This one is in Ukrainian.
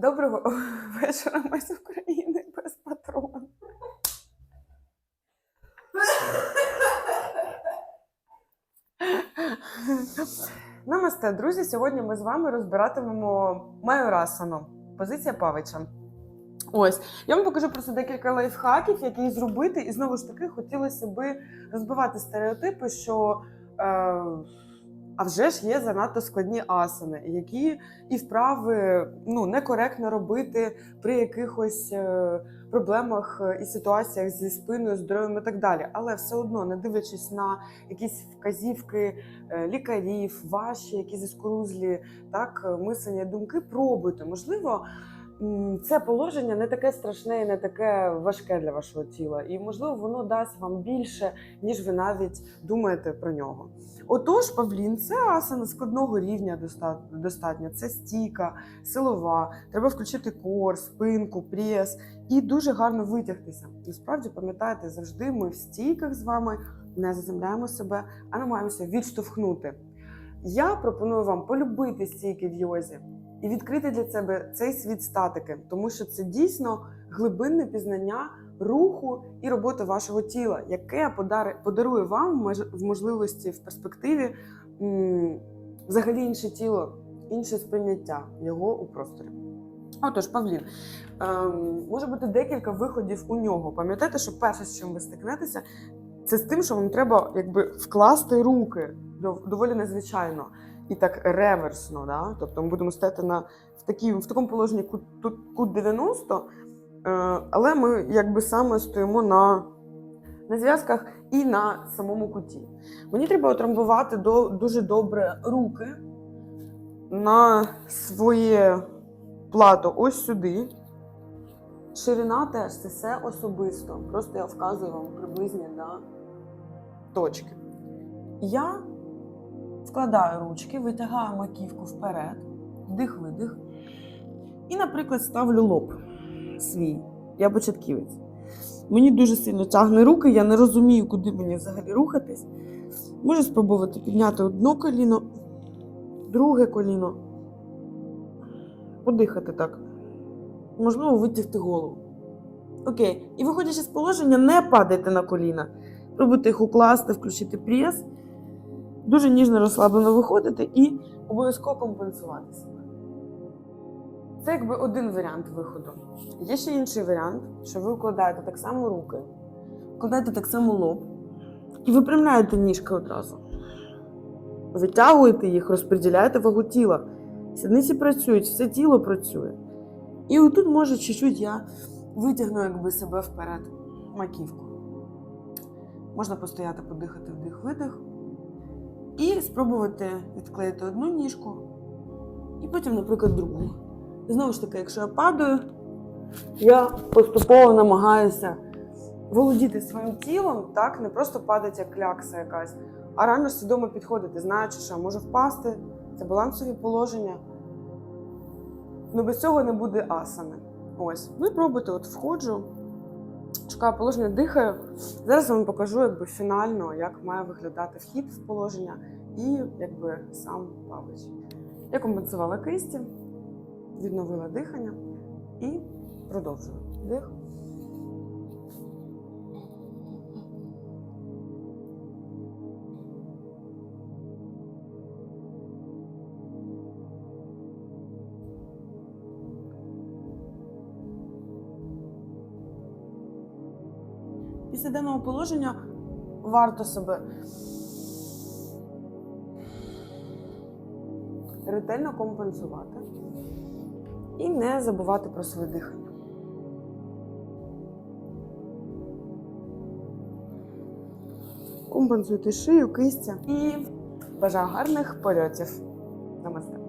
Доброго вечора, ми з України без патрон. Намасте, друзі. Сьогодні ми з вами розбиратимемо майорасану, позиція Павича. Ось, я вам покажу просто декілька лайфхаків, які зробити. І знову ж таки хотілося би розбивати стереотипи, що е, а вже ж є занадто складні асани, які і вправи ну, некоректно робити при якихось е, проблемах е, і ситуаціях зі спиною, здоров'ям і так далі. Але все одно, не дивлячись на якісь вказівки е, лікарів, ваші якісь заскорузлі, так, мислення, думки, пробуйте. Можливо, це положення не таке страшне і не таке важке для вашого тіла. І, можливо, воно дасть вам більше, ніж ви навіть думаєте про нього. Отож, павлін це асана складного рівня доста- достатньо. Це стійка, силова. Треба включити кор, спинку, прес і дуже гарно витягтися. Насправді, пам'ятайте, завжди ми в стійках з вами не заземляємо себе, а намагаємося відштовхнути. Я пропоную вам полюбити стійки в йозі і відкрити для себе цей світ статики, тому що це дійсно глибинне пізнання руху і роботи вашого тіла, яке подарує вам в можливості в перспективі взагалі інше тіло, інше сприйняття його у просторі. Отож, Павлін, ем, може бути декілька виходів у нього. Пам'ятайте, що перше, з чим ви стикнетеся, це з тим, що вам треба якби вкласти руки дов- доволі незвичайно і так реверсно. Да? Тобто ми будемо стояти на в, такій, в такому положенні кут, кут 90, е, але ми якби саме стоїмо на, на зв'язках і на самому куті. Мені треба отрамбувати до, дуже добре руки на своє плато ось сюди. Ширина теж це все особисто. Просто я вказую вам приблизні да, точки. Я вкладаю ручки, витягаю маківку вперед, вдих-видих. І, наприклад, ставлю лоб свій. Я початківець. Мені дуже сильно тягне руки, я не розумію, куди мені взагалі рухатись. Можу спробувати підняти одне коліно, друге коліно, подихати так. Можливо, витягти голову. Окей. І виходячи з положення, не падайте на коліна. Пробуйте їх укласти, включити прес. Дуже ніжно розслаблено виходити і обов'язково компенсувати себе. Це якби один варіант виходу. Є ще інший варіант, що ви укладаєте так само руки, вкладаєте так само лоб і випрямляєте ніжки одразу. Витягуєте їх, розподіляєте вагу тіла. Сідниці працюють, все тіло працює. І отут, може, чуть-чуть я витягну якби себе вперед маківку. Можна постояти, подихати вдих-видих. І спробувати відклеїти одну ніжку, і потім, наприклад, другу. Знову ж таки, якщо я падаю, я поступово намагаюся володіти своїм тілом, так, не просто падати як клякса якась, а реально свідомо підходити, знаючи, що я можу впасти, це балансові положення. Ну, без цього не буде асани. Ось. Ну пробуйте, от входжу, шукаю положення, дихаю. Зараз вам покажу якби, фінально, як має виглядати вхід в положення і якби сам павич. Я компенсувала кисті, відновила дихання і продовжую. Дих. Після даного положення варто себе ретельно компенсувати і не забувати про своє дихання. Компенсуйте шию, кистя і бажаю гарних польотів. Намасте.